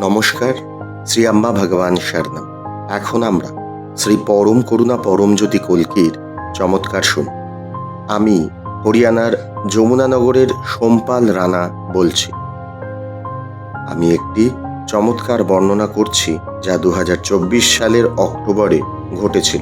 নমস্কার, শ্রী আম্মা ভগবান শরণম। এখন আমরা শ্রী পরম করুণা পরমজ্যোতি কলকির চমৎকার শুন। আমি হরিয়ানার যমুনানগরের সোমপাল রানা বলছি। আমি একটি চমৎকার বর্ণনা করছি যা দু হাজার চব্বিশ সালের অক্টোবরে ঘটেছিল।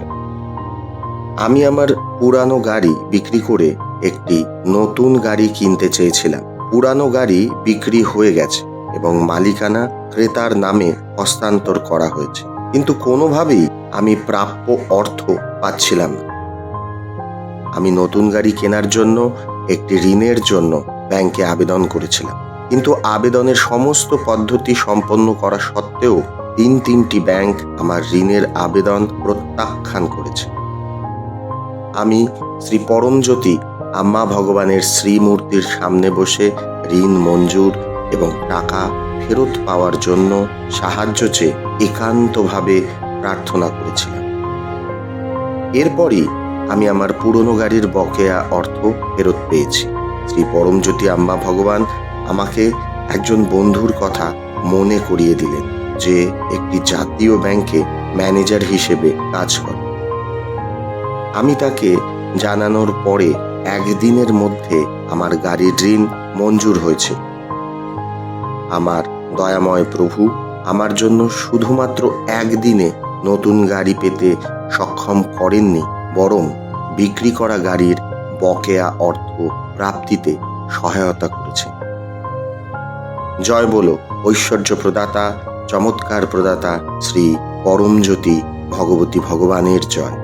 আমি আমার পুরানো গাড়ি বিক্রি করে একটি নতুন গাড়ি কিনতে চেয়েছিলাম। পুরানো গাড়ি বিক্রি হয়ে গেছে এবং মালিকানা ক্রেতার নামে হস্তান্তর করা হয়েছে। কিন্তু কোনোভাবেই আমি প্রাপ্য অর্থ পাচ্ছিলাম না। আমি নতুন গাড়ি কেনার জন্য, একটি ঋণের জন্য ব্যাংকে আবেদন করেছিলাম। কিন্তু আবেদনের সমস্ত পদ্ধতি সম্পন্ন করা সত্ত্বেও তিন তিনটি ব্যাংক আমার ঋণের আবেদন প্রত্যাখ্যান করেছে। আমি শ্রী পরমজ্যোতি, আম্মা ভগবানের শ্রীমূর্তির সামনে বসে ঋণ মঞ্জুর এবং টাকা ফেরত পাওয়ার জন্য সাহায্য চেয়ে একান্তভাবে প্রার্থনা করেছিলাম। এরপরই আমি আমার পুরনো গাড়ির বকেয়া অর্থ ফেরত পেয়েছি। শ্রী পরমজ্যোতি আম্মা ভগবান আমাকে একজন বন্ধুর কথা মনে করিয়ে দিলেন যে একটি জাতীয় ব্যাংকে ম্যানেজার হিসেবে কাজ করে। আমি তাকে জানানোর পরে একদিনের মধ্যে আমার গাড়ির ঋণ মঞ্জুর হয়েছে। আমার দয়াময় প্রভু, আমার জন্য শুধুমাত্র একদিনে নতুন গাড়ি পেতে সক্ষম করেননি, বরং বিক্রি করা গাড়ির বকেয়া অর্থ প্রাপ্তিতে সহায়তা করেছে। জয় বলো, ঐশ্বর্য প্রদাতা, চমৎকার প্রদাতা শ্রী পরমজ্যোতি ভগবতী ভগবানের জয়।